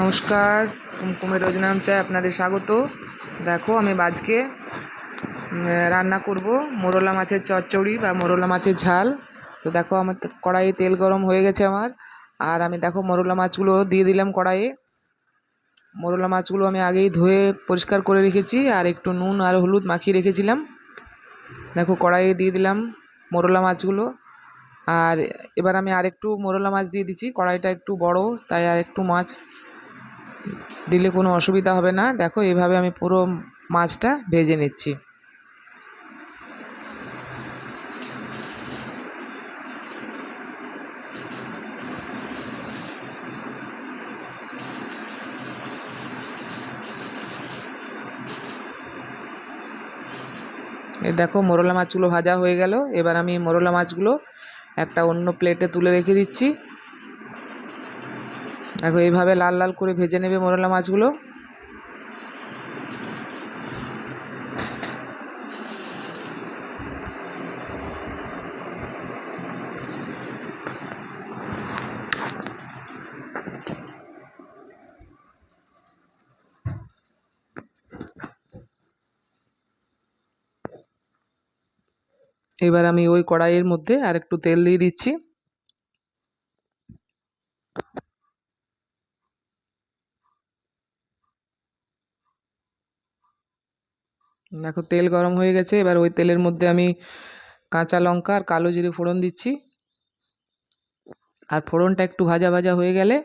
নমস্কার, কুমকুমের রোজনাম চায় আপনাদের স্বাগত। দেখো, আমি আজকে রান্না করব মোরলা মাছের চচ্চড়ি বা মোরলা মাছের ঝাল। তো দেখো, আমার কড়াইয়ে তেল গরম হয়ে গেছে আমার। আর আমি দেখো, মোরলা মাছগুলো দিয়ে দিলাম কড়াইয়ে। মোরলা মাছগুলো আমি আগেই ধুয়ে পরিষ্কার করে রেখেছি আর একটু নুন আর হলুদ মাখিয়ে রেখেছিলাম। দেখো, কড়াইয়ে দিয়ে দিলাম মোরলা মাছগুলো। আর এবার আমি আরেকটু মোরলা মাছ দিয়ে দিচ্ছি। কড়াইটা একটু বড়, তাই আর একটু মাছ দিলে কোনো অসুবিধা হবে না। দেখো, এভাবে আমি পুরো মাছটা ভেজে নিচ্ছি। দেখো, মোরলা মাছগুলো ভাজা হয়ে গেল। এবার আমি মোরলা মাছগুলো একটা অন্য প্লেটে তুলে রেখে দিচ্ছি। দেখো, এইভাবে লাল লাল করে ভেজে নেবে মোরলা মাছগুলো। এবার আমি ওই কড়াইয়ের মধ্যে আর একটু তেল দিয়ে দিচ্ছি। দেখো, তেল গরম হয়ে গেছে। এবার ওই তেলের মধ্যে আমি কাঁচা লঙ্কা আর কালো জিরে ফোড়ন দিচ্ছি। আর ফোড়নটা একটু ভাজা ভাজা হয়ে গেলে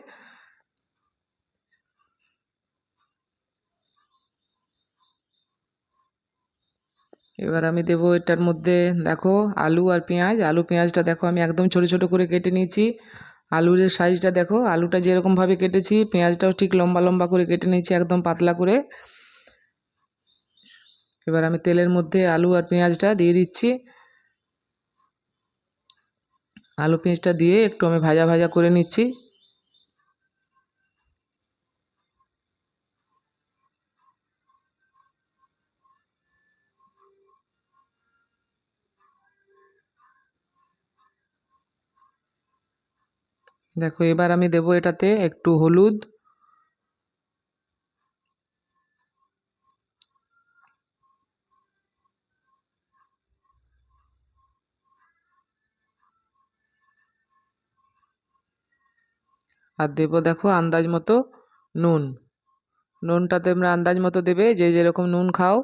এবার আমি দেবো এটার মধ্যে দেখো আলু আর পেঁয়াজ। আলু পেঁয়াজটা দেখো আমি একদম ছোটো ছোটো করে কেটে নিয়েছি। আলুর সাইজটা দেখো, আলুটা যেরকমভাবে কেটেছি, পেঁয়াজটাও ঠিক লম্বা লম্বা করে কেটে নিয়েছি একদম পাতলা করে। এবার আমি তেলের মধ্যে আলু আর পেঁয়াজটা দিয়ে দিচ্ছি। আলু পেঁয়াজটা দিয়ে একটু আমি ভাজা ভাজা করে নিচ্ছি। দেখো এবার আমি দেবো এটাতে একটু হলুদ আর দেবো দেখো আন্দাজ মতো নুন। নুনটা তোমরা আন্দাজ মতো দেবে যে যেরকম নুন খাও।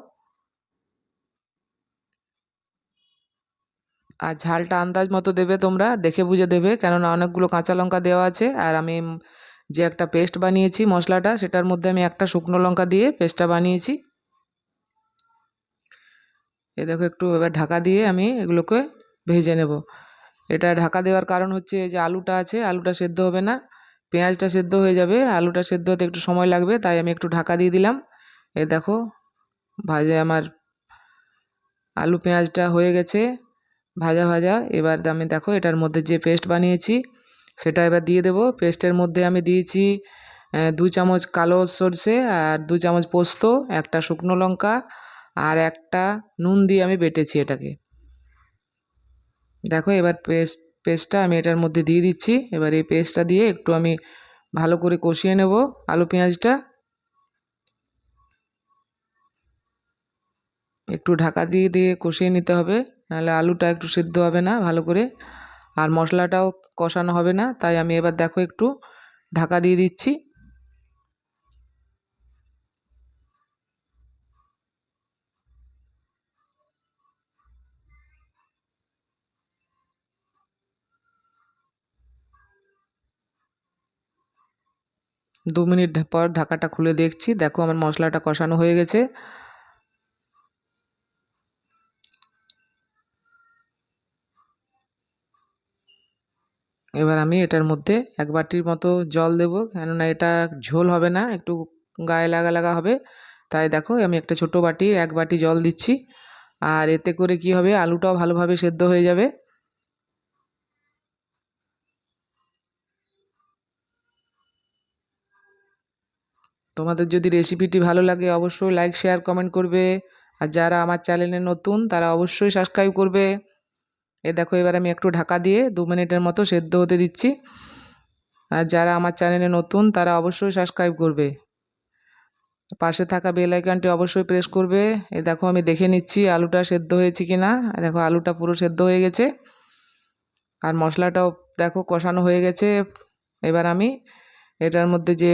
আর ঝালটা আন্দাজ মতো দেবে তোমরা, দেখে বুঝে দেবে, কেননা অনেকগুলো কাঁচা লঙ্কা দেওয়া আছে। আর আমি যে একটা পেস্ট বানিয়েছি মশলাটা, সেটার মধ্যে আমি একটা শুকনো লঙ্কা দিয়ে পেস্টটা বানিয়েছি। এ দেখো একটু এবার ঢাকা দিয়ে আমি এগুলোকে ভেজে নেব। এটা ঢাকা দেওয়ার কারণ হচ্ছে যে আলুটা আছে, আলুটা সেদ্ধ হবে না। পেঁয়াজটা সেদ্ধ হয়ে যাবে, আলুটা সেদ্ধ হতে একটু সময় লাগবে, তাই আমি একটু ঢাকা দিয়ে দিলাম। এ দেখো, ভাজে আমার আলু পেঁয়াজটা হয়ে গেছে, ভাজা ভাজা। এবার আমি দেখো, এটার মধ্যে যে পেস্ট বানিয়েছি, সেটা এবার দিয়ে দেবো। পেস্টের মধ্যে আমি দিয়েছি দু চামচ কালো সর্ষে আর দু চামচ পোস্ত, একটা শুকনো লঙ্কা আর একটা নুন দিয়ে আমি বেটেছি এটাকে। দেখো, এবার পেস্ট পেস্টটা আমি এটার মধ্যে দিয়ে দিচ্ছি। এবার এই পেস্টটা দিয়ে একটু আমি ভালো করে কষিয়ে নেব আলু পেঁয়াজটা। একটু ঢাকা দিয়ে দিয়ে কষিয়ে নিতে হবে, নাহলে আলুটা একটু সিদ্ধ হবে না ভালো করে। আর মশলাটাও কষানো হবে না, তাই আমি এবার দেখো একটু ঢাকা দিয়ে দিচ্ছি। দু মিনিট পর ঢাকাটা খুলে দেখছি। দেখো আমার মশলাটা কষানো হয়ে গেছে। এবার আমি এটার মধ্যে এক বাটির মতো জল দেব, কেননা এটা ঝোল হবে না, একটু গায়ে লাগা লাগা হবে। তাই দেখো, আমি একটা ছোটো বাটি, এক বাটি জল দিচ্ছি। আর এতে করে কি হবে, আলুটাও ভালোভাবে সেদ্ধ হয়ে যাবে। তোমাদের যদি রেসিপিটি ভালো লাগে অবশ্যই লাইক শেয়ার কমেন্ট করবে। আর যারা আমার চ্যানেলে নতুন, তারা অবশ্যই সাবস্ক্রাইব করবে। এ দেখো, এবার আমি একটু ঢাকা দিয়ে দু মিনিটের মতো সেদ্ধ হতে দিচ্ছি। আর যারা আমার চ্যানেলে নতুন, তারা অবশ্যই সাবস্ক্রাইব করবে। পাশে থাকা বেল আইকনটি অবশ্যই প্রেস করবে। এ দেখো, আমি দেখে নিচ্ছি আলুটা সেদ্ধ হয়েছে কি না দেখো, আলুটা পুরো সেদ্ধ হয়ে গেছে। আর মশলাটাও দেখো, কষানো হয়ে গেছে। এবার আমি এটার মধ্যে যে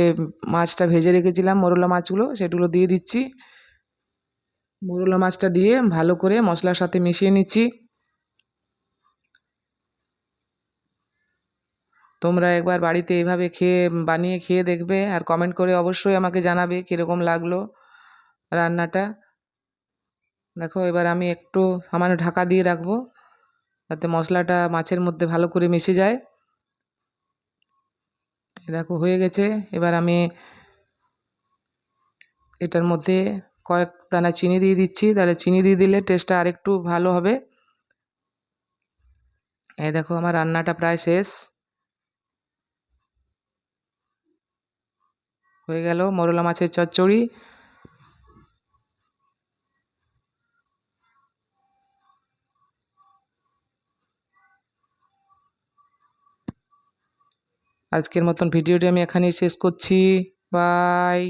মাছটা ভেজে রেখেছিলাম মোরলা মাছগুলো, সেগুলো দিয়ে দিচ্ছি। মোরলা মাছটা দিয়ে ভালো করে মশলার সাথে মিশিয়ে নিচ্ছি। তোমরা একবার বাড়িতে এইভাবে খেয়ে, বানিয়ে খেয়ে দেখবে আর কমেন্ট করে অবশ্যই আমাকে জানাবে কীরকম লাগল রান্নাটা। দেখো, এবার আমি একটু সামান্য ঢাকা দিয়ে রাখব, যাতে মশলাটা মাছের মধ্যে ভালো করে মিশে যায়। দেখো হয়ে গেছে। এবার আমি এটার মধ্যে কয়েক দানা চিনি দিয়ে দিচ্ছি। তাহলে চিনি দিয়ে দিলে টেস্টটা আরেকটু ভালো হবে। এই দেখো আমার রান্নাটা প্রায় শেষ। হয়ে গেল মরলা মাছের চচ্চড়ি। আজকের মতন ভিডিওটি আমি এখানেই শেষ করছি। বাই।